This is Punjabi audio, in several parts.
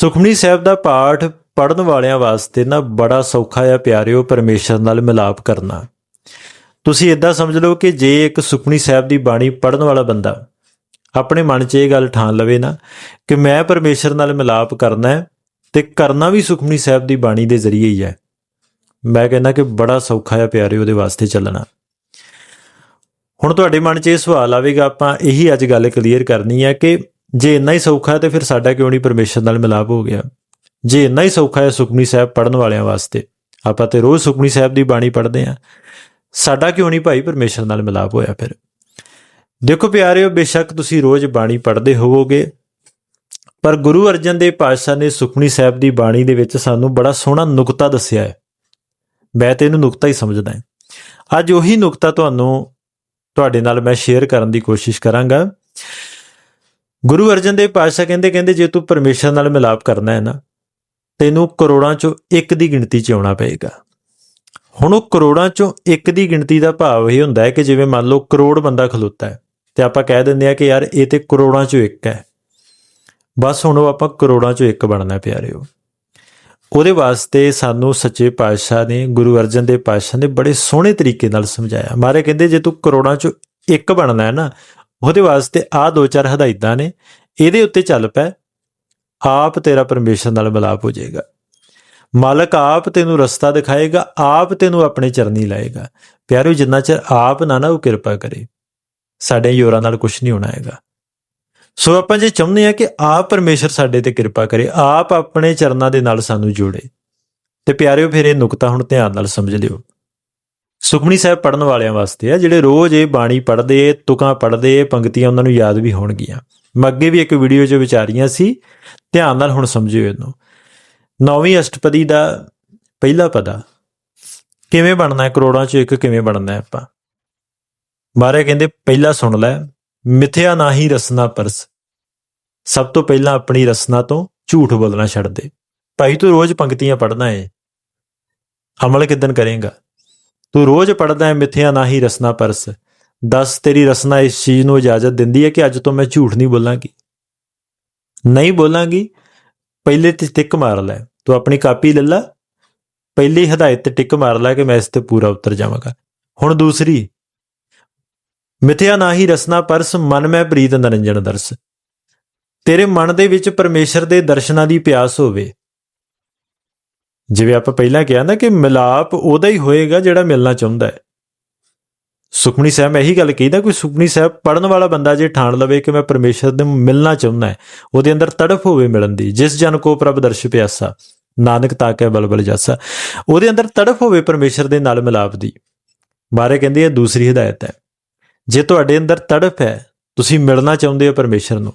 ਸੁਖਮਨੀ ਸਾਹਿਬ ਦਾ ਪਾਠ ਪੜਨ ਵਾਲਿਆਂ ਵਾਸਤੇ ਨਾ ਬੜਾ ਸੌਖਾ ਆ ਪਿਆਰਿਓ ਪਰਮੇਸ਼ਰ ਨਾਲ ਮਿਲਾਪ ਕਰਨਾ। ਤੁਸੀਂ ਇਦਾਂ ਸਮਝ ਲਓ ਕਿ ਜੇ ਇੱਕ ਸੁਖਮਨੀ ਸਾਹਿਬ ਦੀ ਬਾਣੀ ਪੜਨ ਵਾਲਾ ਬੰਦਾ ਆਪਣੇ ਮਨ 'ਚ ਇਹ ਗੱਲ ਠਾਣ ਲਵੇ ਨਾ ਕਿ ਮੈਂ ਪਰਮੇਸ਼ਰ ਨਾਲ ਮਿਲਾਪ ਕਰਨਾ ਹੈ ਤੇ ਕਰਨਾ ਵੀ ਸੁਖਮਨੀ ਸਾਹਿਬ ਦੀ ਬਾਣੀ ਦੇ ਜ਼ਰੀਏ ਹੀ ਹੈ। ਮੈਂ ਕਹਿੰਦਾ ਕਿ ਬੜਾ ਸੌਖਾ ਆ ਪਿਆਰੇ ਉਹਦੇ ਵਾਸਤੇ ਚੱਲਣਾ। ਹੁਣ ਤੁਹਾਡੇ ਮਨ 'ਚ ਇਹ ਸਵਾਲ ਆਵੇਗਾ, ਆਪਾਂ ਇਹੀ ਅੱਜ ਗੱਲ ਕਲੀਅਰ ਕਰਨੀ ਹੈ ਕਿ ਜੇ ਇੰਨਾ ਹੀ ਸੌਖਾ ਹੈ ਤੇ ਫਿਰ ਸਾਡਾ ਕਿਉਂ ਨਹੀਂ ਪਰਮੇਸ਼ਰ ਨਾਲ ਮਿਲਾਪ ਹੋ ਗਿਆ? ਜੇ ਇੰਨਾ ਹੀ ਸੌਖਾ ਹੈ ਸੁਖਮਨੀ ਸਾਹਿਬ ਪੜਨ ਵਾਲਿਆਂ ਵਾਸਤੇ, ਆਪਾਂ ਤੇ ਰੋਜ਼ ਸੁਖਮਨੀ ਸਾਹਿਬ ਦੀ ਬਾਣੀ ਪੜ੍ਹਦੇ ਆ ਸਾਡਾ ਕਿਉਂ ਨਹੀਂ ਭਾਈ ਪਰਮੇਸ਼ਰ ਨਾਲ ਮਿਲਾਪ ਹੋਇਆ ਫਿਰ? ਦੇਖੋ ਪਿਆਰਿਓ, ਬੇਸ਼ੱਕ ਤੁਸੀਂ ਰੋਜ਼ ਬਾਣੀ ਪੜ੍ਹਦੇ ਹੋਵੋਗੇ, ਪਰ ਗੁਰੂ ਅਰਜਨ ਦੇਵ ਪਾਤਸ਼ਾਹ ਨੇ ਸੁਖਮਨੀ ਸਾਹਿਬ ਦੀ ਬਾਣੀ ਦੇ ਵਿੱਚ ਸਾਨੂੰ ਬੜਾ ਸੋਹਣਾ ਨੁਕਤਾ ਦੱਸਿਆ ਹੈ। ਮੈਂ ਤੇ ਇਹਨੂੰ ਨੁਕਤਾ ਹੀ ਸਮਝਦਾ ਹਾਂ। ਅੱਜ ਉਹੀ ਨੁਕਤਾ ਤੁਹਾਨੂੰ ਤੁਹਾਡੇ ਨਾਲ ਮੈਂ ਸ਼ੇਅਰ ਕਰਨ ਦੀ ਕੋਸ਼ਿਸ਼ ਕਰਾਂਗਾ। ਗੁਰੂ ਅਰਜਨ ਦੇਵ ਪਾਤਸ਼ਾਹ ਕਹਿੰਦੇ ਕਹਿੰਦੇ ਜੇ ਤੂੰ ਪਰਮੇਸ਼ਰ ਨਾਲ ਮਿਲਾਪ ਕਰਨਾ ਹੈ ਨਾ, ਤੈਨੂੰ ਕਰੋੜਾਂ ਚੋਂ ਇੱਕ ਦੀ ਗਿਣਤੀ 'ਚ ਆਉਣਾ ਪਏਗਾ। ਹੁਣ ਉਹ ਕਰੋੜਾਂ ਚੋਂ ਇੱਕ ਦੀ ਗਿਣਤੀ ਦਾ ਭਾਵ ਇਹ ਹੁੰਦਾ ਹੈ ਕਿ ਜਿਵੇਂ ਮੰਨ ਲਓ ਕਰੋੜ ਬੰਦਾ ਖਲੋਤਾ ਹੈ, ਤੇ ਆਪਾਂ ਕਹਿ ਦਿੰਦੇ ਆ ਕਿ ਯਾਰ ਇਹ ਤੇ ਕਰੋੜਾਂ ਚੋਂ ਇੱਕ ਹੈ। ਬਸ ਹੁਣ ਉਹ ਆਪਾਂ ਕਰੋੜਾਂ ਚੋਂ ਇੱਕ ਬਣਨਾ ਪਿਆਰਿਓ। ਉਹਦੇ ਵਾਸਤੇ ਸਾਨੂੰ ਸੱਚੇ ਪਾਤਸ਼ਾਹ ਨੇ, ਗੁਰੂ ਅਰਜਨ ਦੇਵ ਪਾਤਸ਼ਾਹ ਨੇ ਬੜੇ ਸੋਹਣੇ ਤਰੀਕੇ ਨਾਲ ਸਮਝਾਇਆ। ਮਾਰੇ ਕਹਿੰਦੇ ਜੇ ਤੂੰ ਕਰੋੜਾਂ ਚੋਂ ਇੱਕ ਬਣਨਾ ਹੈ ਨਾ ਉਹਦੇ ਵਾਸਤੇ ਆ ਦੋ ਚਾਰ ਹਦਾਇਤਾਂ ਨੇ, ਇਹਦੇ ਉੱਤੇ ਚੱਲ ਪੈ, ਆਪ ਤੇਰਾ ਪਰਮੇਸ਼ਰ ਨਾਲ ਮਿਲਾਪ ਹੋ ਜਾਏਗਾ। ਮਾਲਕ ਆਪ ਤੈਨੂੰ ਰਸਤਾ ਦਿਖਾਏਗਾ, ਆਪ ਤੈਨੂੰ ਆਪਣੇ ਚਰਨੀ ਲਾਏਗਾ। ਪਿਆਰਿਓ, ਜਿੰਨਾ ਚਿਰ ਆਪ ਨਾ ਨਾ ਉਹ ਕਿਰਪਾ ਕਰੇ, ਸਾਡੇ ਯੋਰਾਂ ਨਾਲ ਕੁਝ ਨਹੀਂ ਹੋਣਾ ਹੈਗਾ। ਸੋ ਆਪਾਂ ਜੇ ਚਾਹੁੰਦੇ ਆ ਕਿ ਆਪ ਪਰਮੇਸ਼ਰ ਸਾਡੇ ਤੇ ਕਿਰਪਾ ਕਰੇ, ਆਪ ਆਪਣੇ ਚਰਨਾਂ ਦੇ ਨਾਲ ਸਾਨੂੰ ਜੋੜੇ। ਤੇ ਪਿਆਰਿਓ, ਫਿਰ ਇਹ ਨੁਕਤਾ ਹੁਣ ਧਿਆਨ ਨਾਲ ਸਮਝ ਲਿਓ। ਸੁਖਮਨੀ ਸਾਹਿਬ ਪੜਨ ਵਾਲਿਆਂ ਵਾਸਤੇ ਆ, ਜਿਹੜੇ ਰੋਜ਼ ਇਹ ਬਾਣੀ ਪੜ੍ਹਦੇ, ਤੁਕਾਂ ਪੜ੍ਹਦੇ, ਪੰਕਤੀਆਂ ਉਹਨਾਂ ਨੂੰ ਯਾਦ ਵੀ ਹੋਣਗੀਆਂ। ਮੈਂ ਅੱਗੇ ਵੀ ਇੱਕ ਵੀਡੀਓ 'ਚ ਵਿਚਾਰੀਆਂ ਸੀ, ਧਿਆਨ ਨਾਲ ਹੁਣ ਸਮਝਿਓ ਇਹਨੂੰ। ਨੌਵੀਂ ਅਸ਼ਟਪਦੀ ਦਾ ਪਹਿਲਾ ਪਦਾ, ਕਿਵੇਂ ਬਣਨਾ ਹੈ, ਕਰੋੜਾਂ 'ਚ ਇੱਕ ਕਿਵੇਂ ਬਣਨਾ ਹੈ ਆਪਾਂ? ਮਾਰੇ ਕਹਿੰਦੇ, ਪਹਿਲਾ ਸੁਣ ਲੈ, ਮਿਥਿਆ ਨਾਹੀ ਰਸਨਾ ਪਰਸ। ਸਭ ਤੋਂ ਪਹਿਲਾਂ ਆਪਣੀ ਰਸਨਾ ਤੋਂ ਝੂਠ ਬੋਲਣਾ ਛੱਡ ਦੇ। ਭਾਈ ਤੂੰ ਰੋਜ਼ ਪੰਕਤੀਆਂ ਪੜ੍ਹਨਾ ਏ। ਅਮਲ ਕਿਦਨ ਕਰੇਗਾ? ਤੂੰ ਰੋਜ਼ ਪੜਦਾ ਹੈ, ਮਿੱਥਿਆ ਨਾਹੀ ਰਸਨਾ ਪਰਸ। ਦੱਸ, ਤੇਰੀ ਰਸਨਾ ਇਸ ਚੀਜ਼ ਨੂੰ ਇਜਾਜ਼ਤ ਦਿੰਦੀ ਹੈ ਕਿ ਅੱਜ ਤੋਂ ਮੈਂ ਝੂਠ ਨਹੀਂ ਬੋਲਾਂਗੀ? ਨਹੀਂ ਬੋਲਾਂਗੀ, ਪਹਿਲੇ ਤੇ ਟਿਕ ਮਾਰ ਲੈ। ਤੂੰ ਆਪਣੀ ਕਾਪੀ ਲੈ ਲੈ, ਪਹਿਲੀ ਹਦਾਇਤ ਤੇ ਟਿਕ ਮਾਰ ਲੈ ਕਿ ਮੈਂ ਇਸ ਤੇ ਪੂਰਾ ਉਤਰ ਜਾਵਾਂਗਾ। ਹੁਣ ਦੂਸਰੀ, ਮਿੱਥਿਆ ਨਾਹੀ ਰਸਨਾ ਪਰਸ, ਮਨ ਮੈਂ ਪ੍ਰੀਤ ਨਰੰਜਨ ਦਰਸ। ਤੇਰੇ ਮਨ ਦੇ ਵਿੱਚ ਪਰਮੇਸ਼ਰ ਦੇ ਦਰਸ਼ਨਾਂ ਦੀ ਪਿਆਸ ਹੋਵੇ। ਜਿਵੇਂ ਆਪਾਂ ਪਹਿਲਾਂ ਕਿਹਾ ਨਾ ਕਿ ਮਿਲਾਪ ਉਹਦਾ ਹੀ ਹੋਏਗਾ ਜਿਹੜਾ ਮਿਲਣਾ ਚਾਹੁੰਦਾ ਹੈ। ਸੁਖਮਨੀ ਸਾਹਿਬ ਇਹੀ ਗੱਲ ਕਹੀਦਾ ਕੋਈ ਸੁਖਮਨੀ ਸਾਹਿਬ ਪੜਨ ਵਾਲਾ ਬੰਦਾ ਜੇ ਠਾਣ ਲਵੇ ਕਿ ਮੈਂ ਪਰਮੇਸ਼ਰ ਨੂੰ ਮਿਲਣਾ ਚਾਹੁੰਦਾ ਹੈ, ਉਹਦੇ ਅੰਦਰ ਤੜਫ ਹੋਵੇ ਮਿਲਣ ਦੀ, ਜਿਸ ਜਨ ਕੋ ਪ੍ਰਭ ਦਰਸ਼ ਪਿਆਸਾ, ਨਾਨਕ ਤਾਕੇ ਬਲਬਲ ਜਾਸਾ, ਉਹਦੇ ਅੰਦਰ ਤੜਫ ਹੋਵੇ ਪਰਮੇਸ਼ਰ ਦੇ ਨਾਲ ਮਿਲਾਪ ਦੀ। ਬਾਰੇ ਕਹਿੰਦੇ ਇਹ ਦੂਸਰੀ ਹਦਾਇਤ ਹੈ, ਜੇ ਤੁਹਾਡੇ ਅੰਦਰ ਤੜਫ ਹੈ, ਤੁਸੀਂ ਮਿਲਣਾ ਚਾਹੁੰਦੇ ਹੋ ਪਰਮੇਸ਼ਰ ਨੂੰ,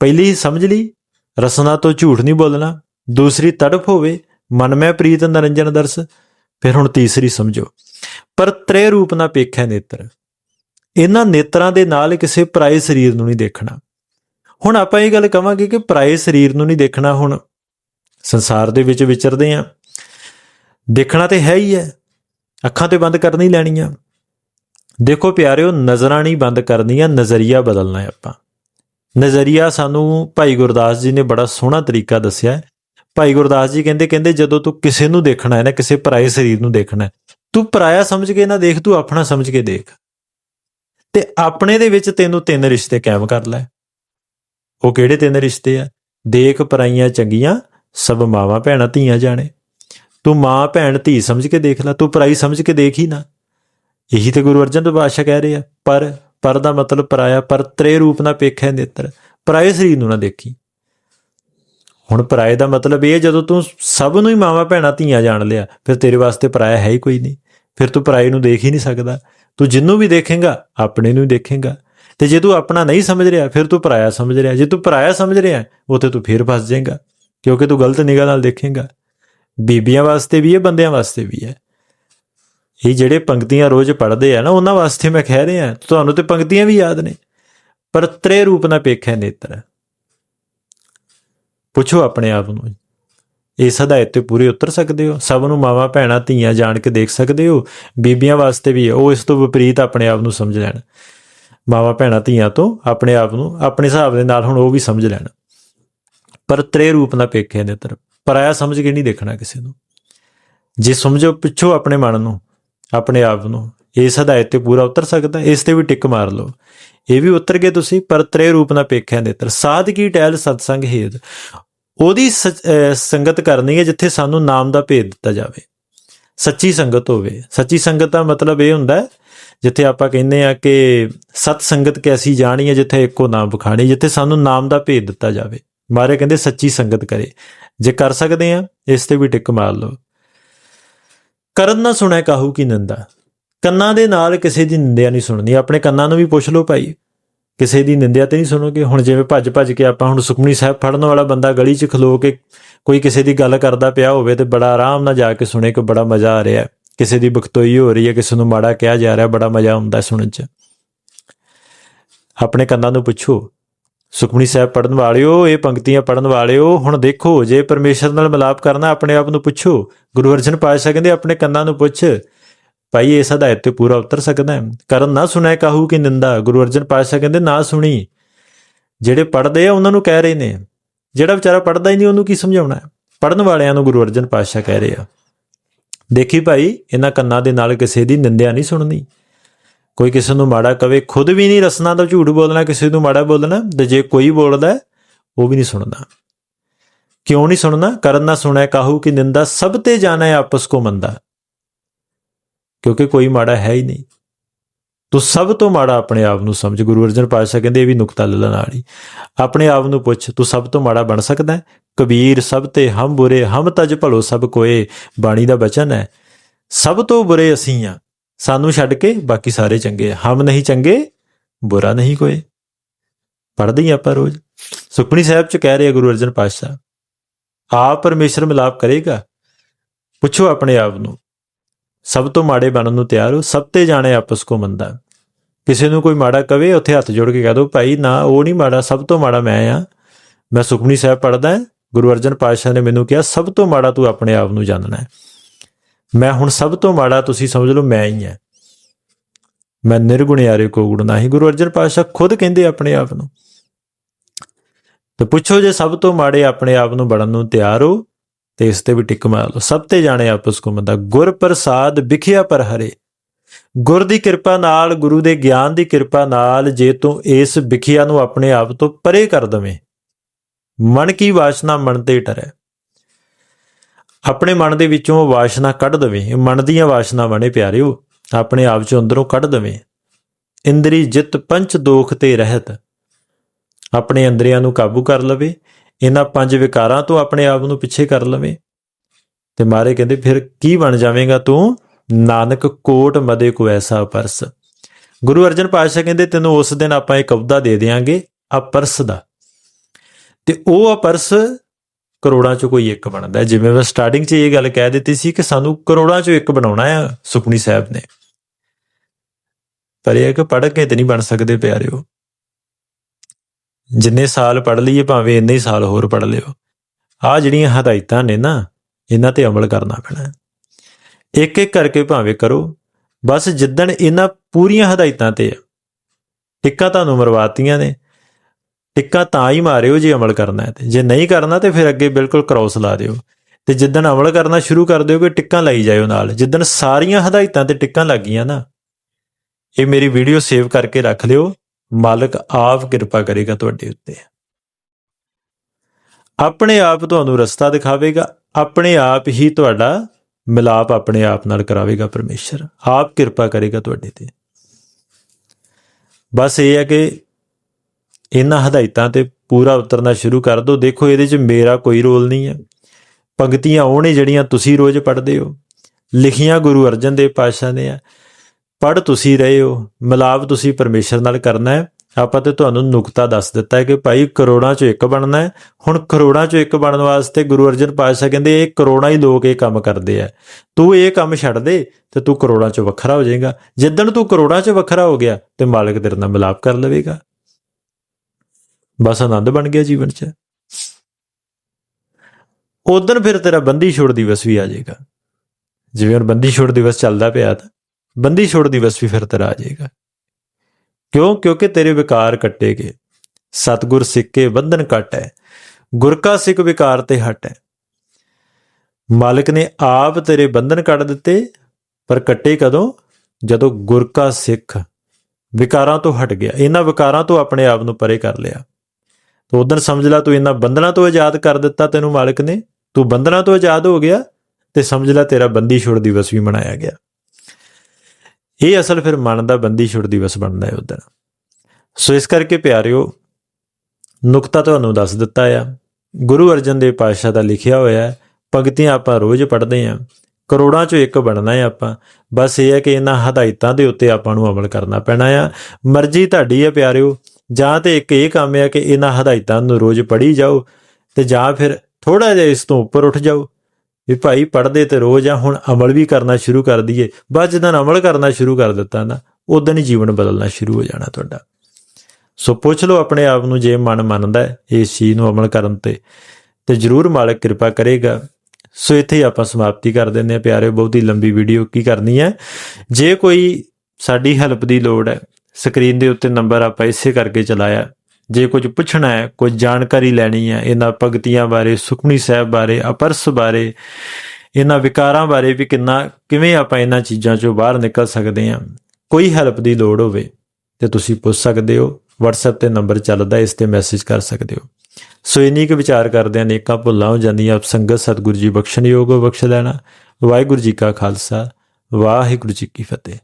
ਪਹਿਲੀ ਸਮਝ ਲਈ, ਰਸਨਾ ਤੋਂ ਝੂਠ ਨਹੀਂ ਬੋਲਣਾ, ਦੂਸਰੀ ਤੜਫ ਹੋਵੇ ਮਨ ਮੈਂ ਪ੍ਰੀਤ, ਨਰੰਜਨ ਦਰਸ, ਫਿਰ ਹੁਣ ਤੀਸਰੀ ਸਮਝੋ। ਪਰ ਤ੍ਰੇ ਰੂਪ ਨਾ ਪੇਖੈ ਨੇਤਰ। ਇਹਨਾਂ ਨੇਤਰਾਂ ਦੇ ਨਾਲ ਕਿਸੇ ਪਰਾਏ ਸਰੀਰ ਨੂੰ ਨਹੀਂ ਦੇਖਣਾ। ਹੁਣ ਆਪਾਂ ਇਹ ਗੱਲ ਕਵਾਂਗੇ ਕਿ ਪਰਾਏ ਸਰੀਰ ਨੂੰ ਨਹੀਂ ਦੇਖਣਾ ਹੁਣ ਸੰਸਾਰ ਦੇ ਵਿੱਚ ਵਿਚਰਦੇ ਆ। ਦੇਖਣਾ ਤੇ ਹੈ ਹੀ ਹੈ। ਅੱਖਾਂ ਤੇ ਬੰਦ ਕਰਨੀ ਲੈਣੀਆਂ। ਦੇਖੋ ਪਿਆਰਿਓ, ਨਜ਼ਰਾਂ ਨਹੀਂ ਬੰਦ ਕਰਨੀਆਂ, ਨਜ਼ਰੀਆ ਬਦਲਣਾ ਹੈ ਆਪਾਂ। ਨਜ਼ਰੀਆ ਸਾਨੂੰ ਭਾਈ ਗੁਰਦਾਸ ਜੀ ਨੇ ਬੜਾ ਸੋਹਣਾ ਤਰੀਕਾ ਦੱਸਿਆ ਭਾਈ ਗੁਰਦਾਸ ਜੀ ਕਹਿੰਦੇ ਕਹਿੰਦੇ ਜਦੋਂ ਤੂੰ ਕਿਸੇ ਨੂੰ ਦੇਖਣਾ ਹੈ ਨਾ, ਕਿਸੇ ਪਰਾਏ ਸਰੀਰ ਨੂੰ ਦੇਖਣਾ ਹੈ, ਤੂੰ ਪਰਾਇਆ ਸਮਝ ਕੇ ਨਾ ਦੇਖ, ਤੂੰ ਆਪਣਾ ਸਮਝ ਕੇ ਦੇਖ। ਤੇ ਆਪਣੇ ਦੇ ਵਿੱਚ ਤੈਨੂੰ ਤਿੰਨ ਰਿਸ਼ਤੇ ਕਾਇਮ ਕਰ ਲੈ। ਉਹ ਕਿਹੜੇ ਤਿੰਨ ਰਿਸ਼ਤੇ ਆ? ਦੇਖ ਪਰਾਈਆਂ ਚੰਗੀਆਂ, ਸਭ ਮਾਵਾਂ ਭੈਣਾਂ ਧੀਆਂ ਜਾਣੇ। ਤੂੰ ਮਾਂ, ਭੈਣ, ਧੀ ਸਮਝ ਕੇ ਦੇਖ ਲੈ, ਤੂੰ ਪਰਾਈ ਸਮਝ ਕੇ ਦੇਖ ਹੀ ਨਾ। ਇਹੀ ਤੇ ਗੁਰੂ ਅਰਜਨ ਦੇਵ ਪਾਤਸ਼ਾਹ ਕਹਿ ਰਹੇ ਆ, ਪਰ ਪਰ ਦਾ ਮਤਲਬ ਪਰਾਇਆ, ਪਰ ਤ੍ਰੇ ਰੂਪ ਨਾ ਪੇਖੈ ਨੇਤਰ। ਪਰਾਏ ਸਰੀਰ ਨੂੰ ਨਾ ਦੇਖੀ। ਹੁਣ ਪਰਾਏ ਦਾ ਮਤਲਬ ਇਹ ਹੈ, ਜਦੋਂ ਤੂੰ ਸਭ ਨੂੰ ਹੀ ਮਾਵਾ ਭੈਣਾਂ ਧੀਆਂ ਜਾਣ ਲਿਆ, ਫਿਰ ਤੇਰੇ ਵਾਸਤੇ ਪਰਾਇਆ ਹੈ ਹੀ ਕੋਈ ਨਹੀਂ। ਫਿਰ ਤੂੰ ਪਰਾਏ ਨੂੰ ਦੇਖ ਹੀ ਨਹੀਂ ਸਕਦਾ। ਤੂੰ ਜਿੰਨੂੰ ਵੀ ਦੇਖੇਗਾ, ਆਪਣੇ ਨੂੰ ਹੀ ਦੇਖੇਗਾ। ਤੇ ਜੇ ਤੂੰ ਆਪਣਾ ਨਹੀਂ ਸਮਝ ਰਿਹਾ, ਫਿਰ ਤੂੰ ਪਰਾਇਆ ਸਮਝ ਰਿਹਾ। ਜੇ ਤੂੰ ਪਰਾਇਆ ਸਮਝ ਰਿਹਾ, ਉਥੇ ਤੂੰ ਫਿਰ ਫਸ ਜਾਏਗਾ, ਕਿਉਂਕਿ ਤੂੰ ਗਲਤ ਨਿਗਾਹ ਨਾਲ ਦੇਖੇਗਾ। ਬੀਬੀਆਂ ਵਾਸਤੇ ਵੀ ਹੈ, ਬੰਦਿਆਂ ਵਾਸਤੇ ਵੀ ਹੈ। ਇਹ ਜਿਹੜੇ ਪੰਕਤੀਆਂ ਰੋਜ਼ ਪੜ੍ਹਦੇ ਆ ਨਾ, ਉਹਨਾਂ ਵਾਸਤੇ ਮੈਂ ਕਹਿ ਰਿਹਾ, ਤੁਹਾਨੂੰ ਤੇ ਪੰਕਤੀਆਂ ਵੀ ਯਾਦ ਨੇ। ਪਰ ਤ੍ਰੇ ਰੂਪ ਨਾ ਪੇਖੈ ਨੇਤਰ। ਪੁੱਛੋ ਆਪਣੇ ਆਪ ਨੂੰ। ਇਸ ਹਦਾਇਤ ਤੇ ਪੂਰੇ ਉਤਰ ਸਕਦੇ ਹੋ। ਸਭ ਨੂੰ ਮਾਵਾ, ਭੈਣਾਂ, ਧੀਆਂ ਜਾਣ ਕੇ ਦੇਖ ਸਕਦੇ ਹੋ। ਬੀਬੀਆਂ ਵਾਸਤੇ ਵੀ ਉਹ ਇਸ ਤੋਂ ਵਿਪਰੀਤ ਆਪਣੇ ਆਪ ਨੂੰ ਸਮਝ ਲੈਣ। ਮਾਵਾ, ਭੈਣਾਂ, ਧੀਆਂ ਤੋਂ ਆਪਣੇ ਆਪ ਨੂੰ ਆਪਣੇ ਹਿਸਾਬ ਦੇ ਨਾਲ ਹੁਣ ਉਹ ਵੀ ਸਮਝ ਲੈਣ। ਪਰ ਤ੍ਰੇ ਰੂਪ ਨਾ ਪੇਖੇ ਦੇ ਤਰ ਪਰਾਇਆ ਸਮਝ ਕੇ ਨਹੀਂ ਦੇਖਣਾ ਕਿਸੇ ਨੂੰ। ਜੇ ਸਮਝੋ, ਪਿੱਛੋਂ ਆਪਣੇ ਮਨ ਨੂੰ, ਆਪਣੇ ਆਪ ਨੂੰ। ਇਸ ਹਦਾਇਤ ਤੇ ਪੂਰਾ ਉਤਰ ਸਕਦਾ। ਇਸ ਤੇ ਵੀ ਟਿਕ ਮਾਰ ਲਓ। ਇਹ ਵੀ ਉਤਰ ਗਏ ਤੁਸੀਂ, ਪਰ ਤ੍ਰੇ ਰੂਪ ਨਾ ਪੇਖਿਆ ਨੇਤਰ ਸਾਧ ਕੀ ਟਹਿਲ ਸਤਸੰਗ ਹੇਦ। ਉਹਦੀ ਸਚ- ਸੰਗਤ ਕਰਨੀ ਹੈ ਜਿੱਥੇ ਸਾਨੂੰ ਨਾਮ ਦਾ ਭੇਦ ਦਿੱਤਾ ਜਾਵੇ। ਸੱਚੀ ਸੰਗਤ ਹੋਵੇ। ਸੱਚੀ ਸੰਗਤ ਦਾ ਮਤਲਬ ਇਹ ਹੁੰਦਾ ਜਿੱਥੇ ਆਪਾਂ ਕਹਿੰਦੇ ਆ ਕਿ ਸਤ ਸੰਗਤ ਕੈਸੀ ਜਾਣੀ ਹੈ, ਜਿੱਥੇ ਇੱਕੋ ਨਾਮ ਬਖਾਣੀ ਜਿੱਥੇ ਸਾਨੂੰ ਨਾਮ ਦਾ ਭੇਦ ਦਿੱਤਾ ਜਾਵੇ। ਮਾਰੇ ਕਹਿੰਦੇ ਸੱਚੀ ਸੰਗਤ ਕਰੇ। ਜੇ ਕਰ ਸਕਦੇ ਆ ਇਸ ਤੇ ਵੀ ਟਿਕ ਮਾਰ ਲਓ। ਕਰਨ ਨਾ ਸੁਣੈ ਕਾਹੂ ਕੀ ਨਿੰਦਾ? ਕੰਨਾਂ ਦੇ ਨਾਲ ਕਿਸੇ ਦੀ ਨਿੰਦਿਆ ਨਹੀਂ ਸੁਣਨੀ। ਆਪਣੇ ਕੰਨਾਂ ਨੂੰ ਵੀ ਪੁੱਛ ਲਓ ਭਾਈ। ਕਿਸੇ ਦੀ ਨਿੰਦਿਆ ਤੇ ਨਹੀਂ ਸੁਣੋਗੇ? ਹੁਣ ਜਿਵੇਂ ਭੱਜ ਭੱਜ ਕੇ ਆਪਾਂ ਹੁਣ ਸੁਖਮਨੀ ਸਾਹਿਬ ਫੜਨ ਵਾਲਾ ਬੰਦਾ ਗਲੀ 'ਚ ਖਲੋ ਕੇ ਕੋਈ ਕਿਸੇ ਦੀ ਗੱਲ ਕਰਦਾ ਪਿਆ ਹੋਵੇ ਤੇ ਬੜਾ ਆਰਾਮ ਨਾਲ ਜਾ ਕੇ ਸੁਣੇ ਕਿ ਬੜਾ ਮਜ਼ਾ ਆ ਰਿਹਾ। ਕਿਸੇ ਦੀ ਬਖਤੋਈ ਹੋ ਰਹੀ ਹੈ, ਕਿਸੇ ਨੂੰ ਮਾੜਾ ਕਿਹਾ ਜਾ ਰਿਹਾ, ਬੜਾ ਮਜ਼ਾ ਆਉਂਦਾ ਸੁਣਨ 'ਚ। ਆਪਣੇ ਕੰਨਾਂ ਨੂੰ ਪੁੱਛੋ, ਸੁਖਮਨੀ ਸਾਹਿਬ ਪੜਨ ਵਾਲਿਓ, ਇਹ ਪੰਕਤੀਆਂ ਪੜਨ ਵਾਲਿਓ, ਹੁਣ ਦੇਖੋ, ਜੇ ਪਰਮੇਸ਼ਰ ਨਾਲ ਮਿਲਾਪ ਕਰਨਾ, ਆਪਣੇ ਆਪ ਨੂੰ ਪੁੱਛੋ। ਗੁਰੂ ਅਰਜਨ ਪਾਤਸ਼ਾਹ ਕਹਿੰਦੇ, ਆਪਣੇ ਕੰਨਾਂ ਨੂੰ ਪੁੱਛ ਭਾਈ ਇਸ ਹਦਾਇਤ ਤੇ ਪੂਰਾ ਉਤਰ ਸਕਦਾ ਹੈ। ਕਰਨ ਨਾ ਸੁਣੈ ਕਾਹੂ ਕਿ ਨਿੰਦਾ। ਗੁਰੂ ਅਰਜਨ ਪਾਤਸ਼ਾਹ ਕਹਿੰਦੇ, ਨਾ ਸੁਣੀ। ਜਿਹੜੇ ਪੜਦੇ ਆ, ਉਹਨਾਂ ਨੂੰ ਕਹਿ ਰਹੇ ਨੇ। ਜਿਹੜਾ ਵਿਚਾਰਾ ਪੜਦਾ ਹੀ ਨਹੀਂ, ਉਹਨੂੰ ਕੀ ਸਮਝਾਉਣਾ ਹੈ? ਪੜਨ ਵਾਲਿਆਂ ਨੂੰ ਗੁਰੂ ਅਰਜਨ ਪਾਤਸ਼ਾਹ ਕਹਿ ਰਹੇ ਆ। ਦੇਖੀ ਭਾਈ, ਇਹਨਾਂ ਕੰਨਾਂ ਦੇ ਨਾਲ ਕਿਸੇ ਦੀ ਨਿੰਦਿਆ ਨਹੀਂ ਸੁਣਨੀ। ਕੋਈ ਕਿਸੇ ਨੂੰ ਮਾੜਾ ਕਵੇ, ਖੁਦ ਵੀ ਨਹੀਂ ਰਸਨਾ ਦਾ ਝੂਠ ਬੋਲਣਾ, ਕਿਸੇ ਨੂੰ ਮਾੜਾ ਬੋਲਣਾ, ਤੇ ਜੇ ਕੋਈ ਬੋਲਦਾ, ਉਹ ਵੀ ਨਹੀਂ ਸੁਣਨਾ ਕਿਉਂ ਨਹੀਂ ਸੁਣਨਾ? ਕਰਨ ਨਾ ਸੁਣੈ ਕਾਹੂ ਕਿ ਨਿੰਦਾ ਸਭ ਤੇ ਜਾਣਾ ਆਪਸ ਕੋ ਮੰਦਾ। ਕਿਉਂਕਿ ਕੋਈ ਮਾੜਾ ਹੈ ਹੀ ਨਹੀਂ। ਤੂੰ ਸਭ ਤੋਂ ਮਾੜਾ ਆਪਣੇ ਆਪ ਨੂੰ ਸਮਝ। ਗੁਰੂ ਅਰਜਨ ਪਾਤਸ਼ਾਹ ਕਹਿੰਦੇ, ਇਹ ਵੀ ਨੁਕਤਾ ਲੈ ਨਾਲ ਹੀ। ਆਪਣੇ ਆਪ ਨੂੰ ਪੁੱਛ, ਤੂੰ ਸਭ ਤੋਂ ਮਾੜਾ ਬਣ ਸਕਦਾ ਹੈ? ਕਬੀਰ, ਸਭ ਤੇ ਹਮ ਬੁਰੇ, ਹਮ ਤਜ ਭਲੋ ਸਭ ਕੋਏ, ਬਾਣੀ ਦਾ ਬਚਨ ਹੈ। ਸਭ ਤੋਂ ਬੁਰੇ ਅਸੀਂ ਆ ਸਾਨੂੰ ਛੱਡ ਕੇ ਬਾਕੀ ਸਾਰੇ ਚੰਗੇ ਆ ਹਮ ਨਹੀਂ ਚੰਗੇ, ਬੁਰਾ ਨਹੀਂ ਕੋਏ। ਪੜ੍ਹਦੇ ਹੀ ਆਪਾਂ ਰੋਜ਼। ਸੁਖਮਨੀ ਸਾਹਿਬ ਚ ਕਹਿ ਰਿਹਾ ਗੁਰੂ ਅਰਜਨ ਪਾਤਸ਼ਾਹ, ਆਪ ਪਰਮੇਸ਼ਰ ਮਿਲਾਪ ਕਰੇਗਾ। ਪੁੱਛੋ ਆਪਣੇ ਆਪ ਨੂੰ। ਸਭ ਤੋਂ ਮਾੜੇ ਬਣਨ ਨੂੰ ਤਿਆਰ ਹੋ, ਸਭ ਤੇ ਜਾਣੇ ਆਪਸ ਕੋ ਮੰਦਾ। ਕਿਸੇ ਨੂੰ ਕੋਈ ਮਾੜਾ ਕਵੇ, ਉੱਥੇ ਹੱਥ ਜੋੜ ਕੇ ਕਹਿ ਦੋ, ਭਾਈ, ਨਾ, ਉਹ ਨਹੀਂ ਮਾੜਾ, ਸਭ ਤੋਂ ਮਾੜਾ ਮੈਂ ਆ। ਮੈਂ ਸੁਖਮਨੀ ਸਾਹਿਬ ਪੜਦਾ ਹਾਂ ਗੁਰੂ ਅਰਜਨ ਪਾਤਸ਼ਾਹ ਨੇ ਮੈਨੂੰ ਕਿਹਾ, ਸਭ ਤੋਂ ਮਾੜਾ ਤੂੰ ਆਪਣੇ ਆਪ ਨੂੰ ਜਾਣਨਾ ਹੈ ਮੈਂ ਹੁਣ ਸਭ ਤੋਂ ਮਾੜਾ, ਤੁਸੀਂ ਸਮਝ ਲਓ, ਮੈਂ ਹੀ ਹਾਂ ਮੈਂ ਨਿਰਗੁਣਿਆਰੇ ਕੋ ਗੁਣ ਨਹੀਂ ਗੁਰੂ ਅਰਜਨ ਪਾਤਸ਼ਾਹ ਖੁਦ ਕਹਿੰਦੇ ਆਪਣੇ ਆਪ ਨੂੰ। ਤੇ ਪੁੱਛੋ ਜੇ ਸਭ ਤੋਂ ਮਾੜੇ ਆਪਣੇ ਆਪ ਨੂੰ ਬਣਨ ਨੂੰ ਤਿਆਰ ਹੋ ਤੇ ਇਸ ਤੇ ਵੀ ਟਿਕ ਮਾਰ ਲਓ ਸਭ ਤੇ ਜਾਣੇ ਆਪਸ ਕੋ ਮੰਦਾ। ਗੁਰ ਪ੍ਰਸਾਦ ਵਿਖਿਆ ਪਰ ਹਰੇ। ਗੁਰ ਦੀ ਕਿਰਪਾ ਨਾਲ, ਗੁਰੂ ਦੇ ਗਿਆਨ ਦੀ ਕਿਰਪਾ ਨਾਲ ਜੇ ਤੂੰ ਇਸ ਵਿਖਿਆ ਨੂੰ ਆਪਣੇ ਆਪ ਤੋਂ ਪਰੇ ਕਰ ਦਵੇਂ, ਮਨ ਕੀ ਵਾਸ਼ਨਾ ਮਨ ਤੇ ਟਰੈ। ਆਪਣੇ ਮਨ ਦੇ ਵਿੱਚੋਂ ਵਾਸ਼ਨਾ ਕੱਢ ਦਵੇਂ। ਮਨ ਦੀਆਂ ਵਾਸ਼ਨਾਵਾਂ ਨੇ ਪਿਆਰਿਓ, ਆਪਣੇ ਆਪ ਚੋਂ ਅੰਦਰੋਂ ਕੱਢ ਦਵੇਂ। ਇੰਦਰੀ ਜਿਤ ਪੰਚ ਦੋਖ ਤੇ ਰਹਿਤ। ਆਪਣੇ ਅੰਦਰਿਆਂ ਨੂੰ ਕਾਬੂ ਕਰ ਲਵੇ। ਇਹਨਾਂ ਪੰਜ ਵਿਕਾਰਾਂ ਤੋਂ ਆਪਣੇ ਆਪ ਨੂੰ ਪਿੱਛੇ ਕਰ ਲਵੇ। ਤੇ ਮਾਰੇ ਕਹਿੰਦੇ, ਫਿਰ ਕੀ ਬਣ ਜਾਵੇਂਗਾ ਤੂੰ? ਨਾਨਕ ਕੋਟ ਮਦੇ ਕੋ ਐਸਾ ਪਰਸ। ਗੁਰੂ ਅਰਜਨ ਪਾਤਸ਼ਾਹ ਕਹਿੰਦੇ, ਤੈਨੂੰ ਉਸ ਦਿਨ ਆਪਾਂ ਇੱਕ ਅਵਦਾ ਦੇ ਦੇਾਂਗੇ ਆ ਪਰਸ ਦਾ। ਤੇ ਉਹ ਆ ਪਰਸ ਕਰੋੜਾਂ ਚੋਂ ਕੋਈ ਇੱਕ ਬਣਦਾ। ਜਿਵੇਂ ਮੈਂ ਸਟਾਰਟਿੰਗ 'ਚ ਇਹ ਗੱਲ ਕਹਿ ਦਿੱਤੀ ਸੀ ਕਿ ਸਾਨੂੰ ਕਰੋੜਾਂ ਚੋਂ ਇੱਕ ਬਣਾਉਣਾ ਆ ਸੁਖਣੀ ਸਾਹਿਬ ਨੇ। ਪਰ ਇਹ ਕਿ ਪੜ੍ਹ ਕੇ ਤੇ ਨਹੀਂ ਬਣ ਸਕਦੇ, ਪਿਆਰਿਓ। ਜਿੰਨੇ ਸਾਲ ਪੜ੍ਹ ਲਈਏ, ਭਾਵੇਂ ਇੰਨੇ ਹੀ ਸਾਲ ਹੋਰ ਪੜ੍ਹ ਲਿਓ। ਆ ਜਿਹੜੀਆਂ ਹਦਾਇਤਾਂ ਨੇ ਨਾ, ਇਹਨਾਂ ਤੇ ਅਮਲ ਕਰਨਾ ਪੈਣਾ ਇੱਕ ਇੱਕ ਕਰਕੇ ਭਾਵੇਂ ਕਰੋ, ਬਸ ਜਿੱਦਣ ਇਹਨਾਂ ਪੂਰੀਆਂ ਹਦਾਇਤਾਂ ਤੇ ਆ, ਟਿੱਕਾ ਤੁਹਾਨੂੰ ਮਰਵਾਤੀਆਂ ਨੇ, ਟਿੱਕਾ ਤਾਂ ਹੀ ਮਾਰਿਓ ਜੇ ਅਮਲ ਕਰਨਾ ਹੈ ਤੇ। ਜੇ ਨਹੀਂ ਕਰਨਾ ਤੇ ਫਿਰ ਅੱਗੇ ਬਿਲਕੁਲ ਕ੍ਰੋਸ ਲਾ ਦਿਓ। ਤੇ ਜਿੱਦਣ ਅਮਲ ਕਰਨਾ ਸ਼ੁਰੂ ਕਰ ਦਿਓਗੇ ਟਿੱਕਾਂ ਲਾਈ ਜਾਇਓ ਨਾਲ। ਜਿੱਦਣ ਸਾਰੀਆਂ ਹਦਾਇਤਾਂ ਤੇ ਟਿੱਕਾਂ ਲੱਗੀਆਂ ਨਾ, ਇਹ ਮੇਰੀ ਵੀਡੀਓ ਸੇਵ ਕਰਕੇ ਰੱਖ ਲਿਓ। ਮਾਲਕ ਆਪ ਕਿਰਪਾ ਕਰੇਗਾ ਤੁਹਾਡੇ ਉੱਤੇ। ਆਪਣੇ ਆਪ ਤੁਹਾਨੂੰ ਰਸਤਾ ਦਿਖਾਵੇਗਾ, ਆਪਣੇ ਆਪ ਹੀ ਤੁਹਾਡਾ ਮਿਲਾਪ ਆਪਣੇ ਆਪ ਨਾਲ ਕਰਾਵੇਗਾ ਪਰਮੇਸ਼ਰ। ਆਪ ਕਿਰਪਾ ਕਰੇਗਾ ਤੁਹਾਡੇ ਤੇ। ਬਸ ਇਹ ਹੈ ਕਿ ਇਹਨਾਂ ਹਦਾਇਤਾਂ ਤੇ ਪੂਰਾ ਉਤਰਨਾ ਸ਼ੁਰੂ ਕਰ ਦਿਓ। ਦੇਖੋ, ਇਹਦੇ 'ਚ ਮੇਰਾ ਕੋਈ ਰੋਲ ਨਹੀਂ ਹੈ। ਪੰਕਤੀਆਂ ਉਹਨੇ ਜਿਹੜੀਆਂ ਤੁਸੀਂ ਰੋਜ਼ ਪੜ੍ਹਦੇ ਹੋ। ਲਿਖੀਆਂ ਗੁਰੂ ਅਰਜਨ ਦੇਵ ਪਾਤਸ਼ਾਹ ਨੇ ਆ ਪੜ੍ਹ ਤੁਸੀਂ ਰਹੇ ਹੋ, ਮਿਲਾਪ ਤੁਸੀਂ ਪਰਮੇਸ਼ਰ ਨਾਲ ਕਰਨਾ ਹੈ। ਆਪਾਂ ਤੇ ਤੁਹਾਨੂੰ ਨੁਕਤਾ ਦੱਸ ਦਿੱਤਾ ਹੈ ਕਿ ਭਾਈ ਕਰੋੜਾਂ ਚੋਂ ਇੱਕ ਬਣਨਾ ਹੈ। ਹੁਣ ਕਰੋੜਾਂ ਚੋਂ ਇੱਕ ਬਣਨ ਵਾਸਤੇ ਗੁਰੂ ਅਰਜਨ ਪਾਤਸ਼ਾਹ ਕਹਿੰਦੇ, ਇਹ ਕਰੋੜਾਂ ਹੀ ਲੋਕ ਇਹ ਕੰਮ ਕਰਦੇ ਆ। ਤੂੰ ਇਹ ਕੰਮ ਛੱਡ ਦੇ ਤੇ ਤੂੰ ਕਰੋੜਾਂ ਚੋਂ ਵੱਖਰਾ ਹੋ ਜਾਏਗਾ। ਜਿੱਦਣ ਤੂੰ ਕਰੋੜਾਂ ਚੋਂ ਵੱਖਰਾ ਹੋ ਗਿਆ ਤੇ ਮਾਲਕ ਤੇਰੇ ਨਾਲ ਮਿਲਾਪ ਕਰ ਲਵੇਗਾ। ਬਸ ਆਨੰਦ ਬਣ ਗਿਆ ਜੀਵਨ 'ਚ। ਉਦੋਂ ਫਿਰ ਤੇਰਾ ਬੰਦੀ ਛੋੜ ਦਿਵਸ ਵੀ ਆ ਜਾਏਗਾ। ਜਿਵੇਂ ਹੁਣ ਬੰਦੀ ਛੋੜ ਦਿਵਸ ਚੱਲਦਾ ਪਿਆ ਤਾਂ ਬੰਦੀ ਛੋੜ ਦਿਵਸ ਵੀ ਫਿਰ ਤੇਰਾ ਆ ਜਾਏਗਾ। ਕਿਉਂ? ਕਿਉਂਕਿ ਤੇਰੇ ਵਿਕਾਰ ਕੱਟੇ ਗਏ ਸਤਗੁਰ ਸਿੱਕੇ ਬੰਧਨ ਕੱਟ ਹੈ ਗੁਰ ਕਾ ਸਿੱਖ ਵਿਕਾਰ ਤੇ ਹਟ। ਹੈ ਮਾਲਕ ਨੇ ਆਪ ਤੇਰੇ ਬੰਧਨ ਕੱਟ ਦਿੱਤੇ, ਪਰ ਕੱਟੇ ਕਦੋਂ? ਜਦੋਂ ਗੁਰ ਕਾ ਸਿੱਖ ਵਿਕਾਰਾਂ ਤੋਂ ਹਟ ਗਿਆ। ਇਹਨਾਂ ਵਿਕਾਰਾਂ ਤੋਂ ਆਪਣੇ ਆਪ ਨੂੰ ਪਰੇ ਕਰ ਲਿਆ। ਤੋ ਉਦੋਂ ਸਮਝ ਲੈ, ਤੂੰ ਇਹਨਾਂ ਬੰਧਨਾਂ ਤੋਂ ਆਜ਼ਾਦ ਕਰ ਦਿੱਤਾ ਤੈਨੂੰ ਮਾਲਕ ਨੇ। ਤੂੰ ਬੰਧਨਾਂ ਤੋਂ ਆਜ਼ਾਦ ਹੋ ਗਿਆ ਤੇ ਸਮਝ ਲੈ, ਤੇਰਾ ਬੰਦੀ ਛੋੜ ਦਿਵਸ ਵੀ ਮਨਾਇਆ ਗਿਆ। ਇਹ ਅਸਲ ਫਿਰ ਮਨ ਦਾ ਬੰਦੀ ਛੁੜ ਦਿਵਸ ਬਣਦਾ ਹੈ ਉਦੋਂ ਸੋ ਇਸ ਕਰਕੇ ਪਿਆਰਿਓ, ਨੁਕਤਾ ਤੁਹਾਨੂੰ ਦੱਸ ਦਿੱਤਾ ਆ। ਗੁਰੂ ਅਰਜਨ ਦੇਵ ਪਾਤਸ਼ਾਹ ਦਾ ਲਿਖਿਆ ਹੋਇਆ ਹੈ ਪੰਕਤੀਆਂ ਆਪਾਂ ਰੋਜ਼ ਪੜ੍ਹਦੇ ਆਂ। ਕਰੋੜਾਂ ਚੋਂ ਇੱਕ ਬਣਨਾ ਹੈ ਆਪਾਂ। ਬਸ ਇਹ ਹੈ ਕਿ ਇਹਨਾਂ ਹਦਾਇਤਾਂ ਦੇ ਉੱਤੇ ਆਪਾਂ ਨੂੰ ਅਮਲ ਕਰਨਾ ਪੈਣਾ ਆ। ਮਰਜ਼ੀ ਤੁਹਾਡੀ ਹੈ ਪਿਆਰਿਓ, ਜਾਂ ਤੇ ਇੱਕ ਇਹ ਕੰਮ ਹੈ ਕਿ ਇਹਨਾਂ ਹਦਾਇਤਾਂ ਨੂੰ ਰੋਜ਼ ਪੜ੍ਹੀ ਜਾਓ ਤੇ ਜਾਂ ਫਿਰ ਥੋੜਾ ਜਿਹਾ ਇਸ ਤੋਂ ਉੱਪਰ ਉੱਠ ਜਾਓ। ਵੀ ਭਾਈ ਪੜ੍ਹਦੇ ਤੇ ਰੋਜ਼ ਆ, ਹੁਣ ਅਮਲ ਵੀ ਕਰਨਾ ਸ਼ੁਰੂ ਕਰ ਦਈਏ। ਬਸ ਜਦੋਂ ਅਮਲ ਕਰਨਾ ਸ਼ੁਰੂ ਕਰ ਦਿੱਤਾ ਨਾ ਉਦੋਂ ਹੀ ਜੀਵਨ ਬਦਲਣਾ ਸ਼ੁਰੂ ਹੋ ਜਾਣਾ ਤੁਹਾਡਾ। ਸੋ ਪੁੱਛ ਲਓ ਆਪਣੇ ਆਪ ਨੂੰ ਜੇ ਮਨ ਮੰਨਦਾ ਹੈ ਇਸ ਚੀਜ਼ ਨੂੰ ਅਮਲ ਕਰਨ ਤੇ ਤੇ ਜਰੂਰ ਮਾਲਕ ਕਿਰਪਾ ਕਰੇਗਾ। ਸੋ ਇੱਥੇ ਹੀ ਆਪਾਂ ਸਮਾਪਤੀ ਕਰ ਦਿੰਦੇ ਆ ਪਿਆਰੇ ਬਹੁਤ ਹੀ ਲੰਬੀ ਵੀਡੀਓ ਕੀ ਕਰਨੀ ਹੈ? ਜੇ ਕੋਈ ਸਾਡੀ ਹੈਲਪ ਦੀ ਲੋੜ ਹੈ, ਸਕਰੀਨ ਦੇ ਉੱਤੇ ਨੰਬਰ ਆਪਾਂ ਇਸੇ ਕਰਕੇ ਚਲਾਇਆ। ਜੇ ਕੁਝ ਪੁੱਛਣਾ ਹੈ ਕੁਝ ਜਾਣਕਾਰੀ ਲੈਣੀ ਹੈ, ਇਹਨਾਂ ਭਗਤੀਆਂ ਬਾਰੇ, ਸੁਖਮਨੀ ਸਾਹਿਬ ਬਾਰੇ, ਅਪਰਸ ਬਾਰੇ, ਇਹਨਾਂ ਵਿਕਾਰਾਂ ਬਾਰੇ ਵੀ ਕਿੰਨਾ, ਕਿਵੇਂ ਆਪਾਂ ਇਹਨਾਂ ਚੀਜ਼ਾਂ ਚੋਂ ਬਾਹਰ ਨਿਕਲ ਸਕਦੇ ਹਾਂ, ਕੋਈ ਹੈਲਪ ਦੀ ਲੋੜ ਹੋਵੇ ਤੇ ਤੁਸੀਂ ਪੁੱਛ ਸਕਦੇ ਹੋ, WhatsApp ਤੇ ਨੰਬਰ ਚੱਲਦਾ, ਇਸ ਤੇ ਮੈਸੇਜ ਕਰ ਸਕਦੇ ਹੋ। ਸੋ ਇਨੀ ਕੁ ਵਿਚਾਰ ਕਰਦੇ ਅਨੇਕਾਂ ਭੁੱਲਾਂ ਹੋ ਜਾਂਦੀਆਂ, ਆਪ ਸੰਗਤ ਸਤਿਗੁਰੂ ਜੀ ਬਖਸ਼ਣ ਯੋਗ ਬਖਸ਼ ਲੈਣਾ। ਵਾਹਿਗੁਰੂ ਜੀ ਕਾ ਖਾਲਸਾ, ਵਾਹਿਗੁਰੂ ਜੀ ਕੀ ਫਤਿਹ।